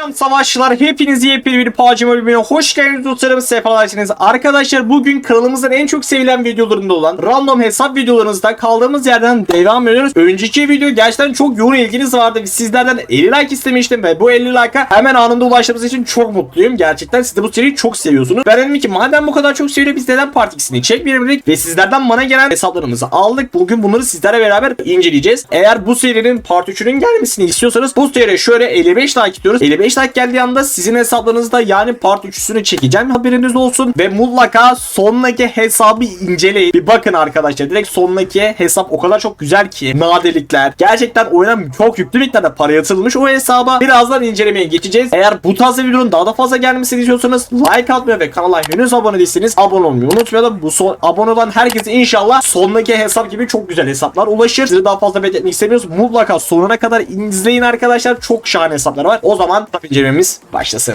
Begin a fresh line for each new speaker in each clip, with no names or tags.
Selam savaşçılar. Hepiniz yepyeni bir PUBG bölümüne hoş geldiniz dostlarım. Sefalaştınız. Arkadaşlar bugün kanalımızın en çok sevilen videolarında olan random hesap videolarınızda kaldığımız yerden devam ediyoruz. Önceki video gerçekten çok yoğun ilginiz vardı. Sizlerden 50 like istemiştim ve bu 50 like'a hemen anında ulaştığımız için çok mutluyum. Gerçekten siz de bu seriyi çok seviyorsunuz. Ben dedim ki madem bu kadar çok seviyor biz neden part 2'sini çekmeyelim dedik ve sizlerden bana gelen hesaplarımızı aldık. Bugün bunları sizlerle beraber inceleyeceğiz. Eğer bu serinin part 3'ünün gelmesini istiyorsanız bu seriye şöyle 55 like istiyoruz. 55 like geldiği anda sizin hesaplarınızda yani part 3'üsünü çekeceğim haberiniz olsun ve mutlaka sondaki hesabı inceleyin. Bir bakın arkadaşlar direkt sondaki hesap o kadar çok güzel ki nadirlikler. Gerçekten oyuna çok yüklü miktarda para yatırılmış o hesaba birazdan incelemeye geçeceğiz. Eğer bu tarz videonun daha da fazla gelmesini istiyorsanız like atmayı ve kanala henüz abone değilseniz abone olmayı unutmayalım. Bu son abone olan herkese inşallah sondaki hesap gibi çok güzel hesaplar ulaşır. Sizi daha fazla bekletmek istemiyoruz. Mutlaka sonuna kadar izleyin arkadaşlar. Çok şahane hesaplar var. O zaman hesap incelememiz başlasın.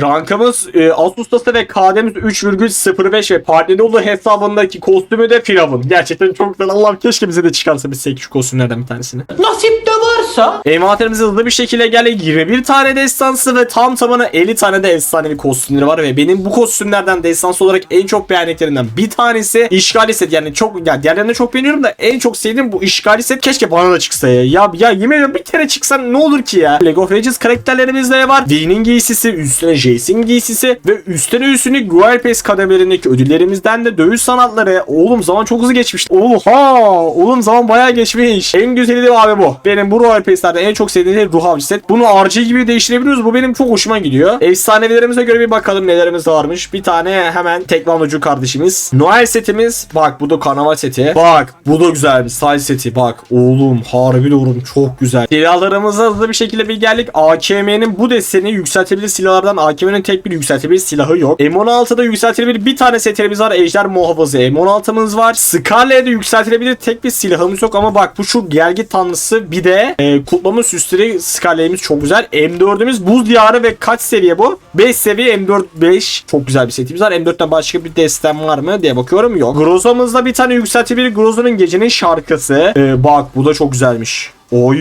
Rankımız e, Asus'ta ve KD'miz 3,05 ve Partneroğlu hesabındaki kostümü de Firavun. Gerçekten çok güzel. Allah'ım keşke bize de çıkarsa biz şu kostümlerden bir tanesini.
Nasip de varsa
Envanterimize hızlı bir şekilde geldi. 21 tane destansı ve tam tamına 50 tane de efsanevi kostümleri var ve benim bu kostümlerden destansı olarak en çok beğendiklerinden bir tanesi işgali set. Yani çok yani diğerlerini çok beğeniyorum da en çok sevdiğim bu işgali set. Keşke bana da çıksa ya. Ya, ya yemin ediyorum bir kere çıksa ne olur ki ya. League of Legends karakterlerimiz de var. V'nin giysisi, üstüne Jace'in giysisi ve üstüne üstüne Royal kademelerindeki ödüllerimizden de dövüş sanatları. Oğlum zaman çok hızlı geçmiş. Oha! Oğlum zaman bayağı geçmiş. En güzeli de abi bu. Benim bu Royal en çok sevdiğim şey ruh avcı set. Bunu RG gibi değiştirebiliyoruz. Bu benim çok hoşuma gidiyor. Efsanevilerimize göre bir bakalım nelerimiz varmış. Bir tane hemen teknoloji kardeşimiz. Noel setimiz. Bak bu da karnaval seti. Bak bu da güzel bir style seti. Bak oğlum harbi diyorum çok güzel. Silahlarımıza hızlı bir şekilde bir geldik. AKM'nin bu deseni yükseltebilir silahlardan AKM'nin tek bir yükseltebilir silahı yok. M16'da yükseltilebilir bir tane setlerimiz var. Ejder muhafızı M16'mız var. Scarlet'de yükseltilebilir tek bir silahımız yok ama bak bu şu gelgi tanrısı bir de e, kutlama süsleri Scarlet'imiz çok güzel. M4'ümüz buz diyarı ve kaç seviye bu? 5 seviye M4 5. Çok güzel bir setimiz var. M4'ten başka bir destem var mı diye bakıyorum. Yok. Groza'mızda bir tane yükseltilebilir Groza'nın gecenin şarkısı. E, bak bu da çok güzelmiş. Oy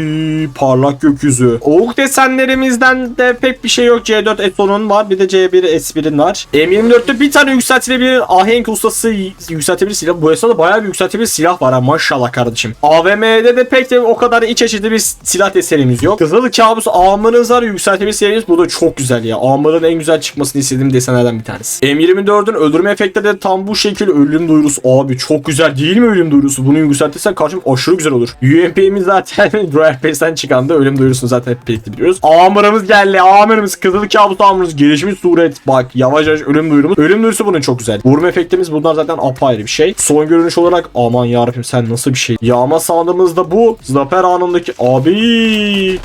parlak gökyüzü. Oğuk desenlerimizden de pek bir şey yok. C4 Eson'un var. Bir de C1 S1'in var. M24'te bir tane yükseltilebilir ahenk ustası yükseltebilir silah. Bu esnada bayağı bir yükseltebilir silah var ha maşallah kardeşim. AVM'de de pek de o kadar iç açıcı bir silah desenimiz yok. Kızıl kabus ağımınız var yükseltebilir serimiz. Bu da çok güzel ya. Ağımların en güzel çıkmasını istediğim desenlerden bir tanesi. M24'ün öldürme efektleri de tam bu şekil ölüm duyurusu. Abi çok güzel değil mi ölüm duyurusu? Bunu yükseltirsen karşım aşırı güzel olur. UMP'miz zaten Royal Pass'ten çıkan da ölüm duyurusunu zaten hep birlikte biliyoruz. Amirimiz geldi. Amirimiz kızıl kabus amirimiz gelişmiş suret. Bak yavaş yavaş ölüm duyurumuz. Ölüm duyurusu bunun çok güzel. Vurma efektimiz bunlar zaten apayrı bir şey. Son görünüş olarak aman yarabbim sen nasıl bir şey. Yağma sandığımızda bu. Zafer anındaki abi.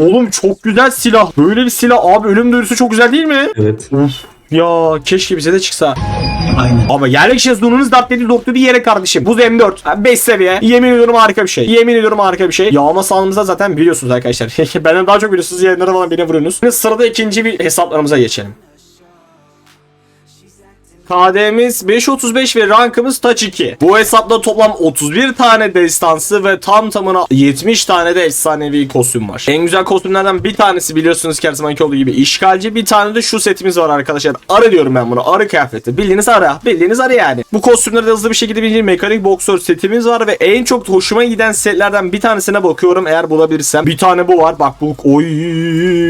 Oğlum çok güzel silah. Böyle bir silah abi ölüm duyurusu çok güzel değil mi?
Evet.
Uf. Ya keşke bize de çıksa.
Aynen.
Ama yerlik şezlonunuz dart dedi doktoru yere kardeşim. Buz M4. 5 seviye. Yemin ediyorum harika bir şey. Yemin ediyorum harika bir şey. Yağma sahanımızda zaten biliyorsunuz arkadaşlar. Benden daha çok biliyorsunuz. Yayınlara falan beni vuruyorsunuz. Şimdi sırada ikinci bir hesaplarımıza geçelim. KD'miz 5.35 ve rankımız Touch 2. Bu hesapta toplam 31 tane destansı ve tam tamına 70 tane de efsanevi kostüm var. En güzel kostümlerden bir tanesi biliyorsunuz ki her zamanki olduğu gibi işgalci. Bir tane de şu setimiz var arkadaşlar. Arı diyorum ben bunu. Arı kıyafeti. Bildiğiniz arı. Bildiğiniz arı yani. Bu kostümleri de hızlı bir şekilde bildiğin mekanik boksör setimiz var ve en çok hoşuma giden setlerden bir tanesine bakıyorum eğer bulabilirsem. Bir tane bu var. Bak bu oy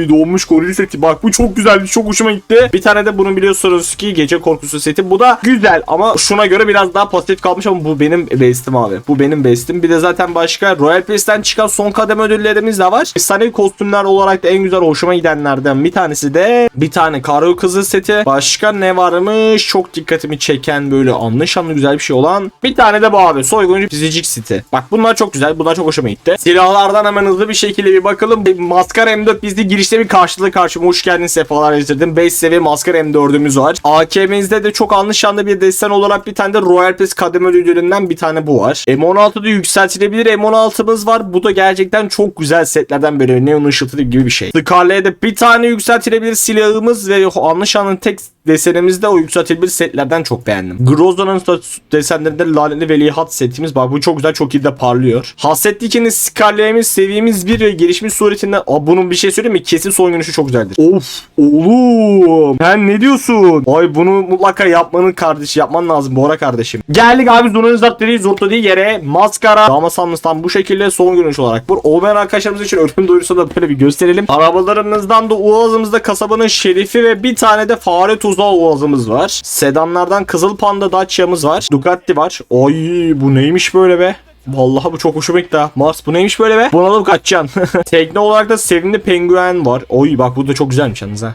doğmuş goril seti. Bak bu çok güzel. Çok hoşuma gitti. Bir tane de bunu biliyorsunuz ki gece korkusu seti. Bu da güzel ama şuna göre biraz daha pozitif kalmış ama bu benim bestim abi. Bu benim bestim. Bir de zaten başka Royal Pass'ten çıkan son kademe ödüllerimiz de var. Efsanevi kostümler olarak da en güzel hoşuma gidenlerden bir tanesi de bir tane karo kızı seti. Başka ne varmış? Çok dikkatimi çeken böyle anlaşanlı güzel bir şey olan. Bir tane de bu abi. Soyguncu fizik seti. Bak bunlar çok güzel. Bunlar çok hoşuma gitti. Silahlardan hemen hızlı bir şekilde bir bakalım. Maskara M4 bizde girişte bir karşılığı karşıma hoş geldin sefalar getirdim. 5 seviye Maskara M4'ümüz var. AKM'imizde de çok anlı şanlı bir desen olarak bir tane de Royal Pass kademe ödüllerinden bir tane bu var. M16'da yükseltilebilir M16'mız var. Bu da gerçekten çok güzel setlerden biri. Neon ışıltılı gibi bir şey. Scarlet'e de bir tane yükseltilebilir silahımız ve anlı şanlı tek desenimizde o yükseltilebilir setlerden çok beğendim. Groza'nın desenlerinde lanetli velihat setimiz bak bu çok güzel çok iyi de parlıyor. Hasret dikeni skarleyemiz seviyemiz 1 ve gelişmiş suretinde Aa, bunun bir şey söyleyeyim mi? Kesin son görünüşü çok güzeldir. Of oğlum sen ne diyorsun? Ay bunu mutlaka yapmanın kardeşi yapman lazım Bora kardeşim. Geldik abi Zuna'nın zartları zort dediği yere maskara Damasanlıs'tan bu şekilde son görünüş olarak bu. Olmayan arkadaşlarımız için ölüm duyurusu da böyle bir gösterelim. Arabalarımızdan da Uaz'ımızda kasabanın şerifi ve bir tane de fare tuzağı Uaz'ımız var. Sedanlardan Kızıl Panda Dacia'mız var. Ducati var. Ay bu neymiş böyle be? Vallahi bu çok hoşuma gitti ha. Mars bu neymiş böyle be? Buna alıp kaçacaksın. Tekne olarak da sevimli penguen var. Oy bak bu da çok güzelmiş yalnız ha.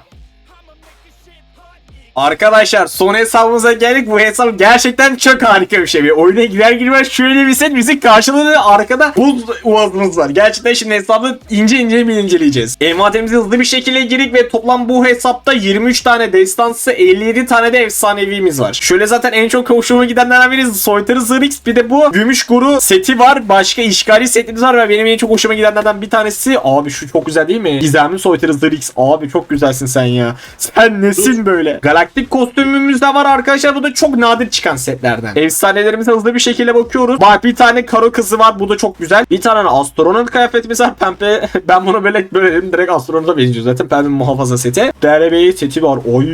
Arkadaşlar son hesabımıza geldik. Bu hesap gerçekten çok harika bir şey. Bir oyuna girer girmez şöyle bir set bizi karşıladı. Arkada buz uvazımız var. Gerçekten şimdi hesabı ince ince bir inceleyeceğiz. Envanterimize hızlı bir şekilde girdik ve toplam bu hesapta 23 tane destansı 57 tane de efsanevimiz var. Şöyle zaten en çok hoşuma gidenlerden biri Soytarı Zırix. Bir de bu Gümüş Guru seti var. Başka işgali setimiz var ve benim en çok hoşuma gidenlerden bir tanesi. Abi şu çok güzel değil mi? Gizemli Soytarı Zırix. Abi çok güzelsin sen ya. Sen nesin böyle? Galaktik kostümümüz de var arkadaşlar. Bu da çok nadir çıkan setlerden. Efsanelerimize hızlı bir şekilde bakıyoruz. Bak bir tane karo kızı var. Bu da çok güzel. Bir tane astronot kıyafetimiz var. Pembe. Ben bunu böyle böyle. Direkt astronota benziyor zaten. Pembe muhafaza seti. Derebey seti var. Oy.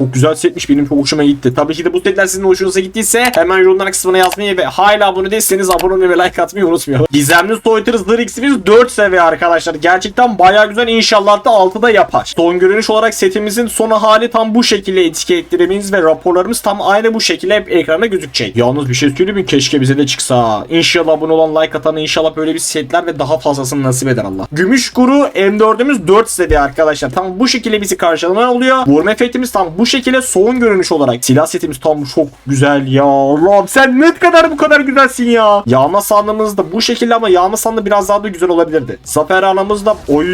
Çok güzel setmiş. Benim çok hoşuma gitti. Tabii ki de bu setler sizin hoşunuza gittiyse hemen yorumlar kısmına yazmayı ve hala abone değilseniz abone olmayı ve like atmayı unutmayalım. Gizemli Soytarı Zırh X'imiz 4 seviye arkadaşlar. Gerçekten bayağı güzel. İnşallah da 6'da yapar. Son görünüş olarak setimizin sonu hali tam bu şekilde etiketlerimiz ve raporlarımız tam aynı bu şekilde hep ekranda gözükecek. Yalnız bir şey söyleyeyim? Keşke bize de çıksa. İnşallah abone olan like atan inşallah böyle bir setler ve daha fazlasını nasip eder Allah. Gümüş kuru M4'ümüz 4 seviye arkadaşlar. Tam bu şekilde bizi karşılama oluyor. Vurma efektimiz tam bu şekilde son görünüş olarak. Silah setimiz tam çok güzel ya. Allah'ım sen ne kadar bu kadar güzelsin ya. Yağma sandığımız da bu şekilde ama yağma sandığı biraz daha da güzel olabilirdi. Zafer anamız da oy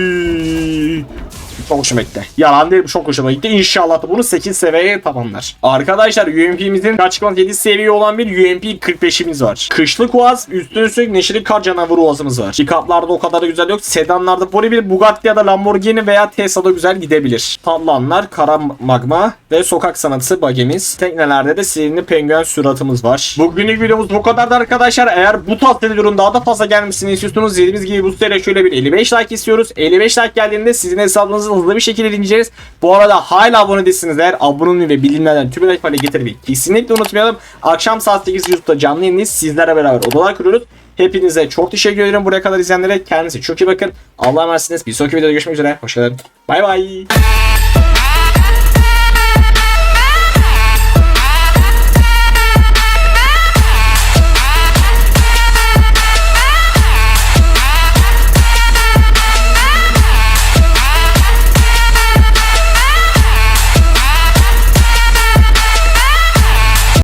çok hoşuma gitti. Yalan değil çok hoşuma gitti. İnşallah da bunu 8 seviyeye tamamlar. Arkadaşlar UMP'mizin açıklaması 7 seviye olan bir UMP 45'imiz var. Kışlık Uaz üstüne üstlük neşeli kar canavarı Uaz'ımız var. Pickup'larda o kadar da güzel yok. Sedanlarda böyle bir Bugatti ya da Lamborghini veya Tesla'da güzel gidebilir. Tatlanlar, kara magma ve sokak sanatı bagemiz. Teknelerde de sevimli penguen suratımız var. Bugünlük videomuz bu kadardı arkadaşlar. Eğer bu tarz videoların daha da fazla gelmesini istiyorsanız dediğimiz gibi bu sene şöyle bir 55 like istiyoruz. 55 like geldiğinde sizin hesabınızı hızlı bir şekilde dinleyeceğiz. Bu arada hala abone değilsiniz eğer abone olmayı ve bildirimlerden tüm hale getirmeyi kesinlikle unutmayalım. Akşam saat 8 YouTube'da canlı yayındayız. Sizlerle beraber odalar kuruyoruz. Hepinize çok teşekkür ederim buraya kadar izleyenlere. Kendinize çok iyi bakın. Allah'a emanetsiniz. Bir sonraki videoda görüşmek üzere. Hoşçakalın. Bay bay.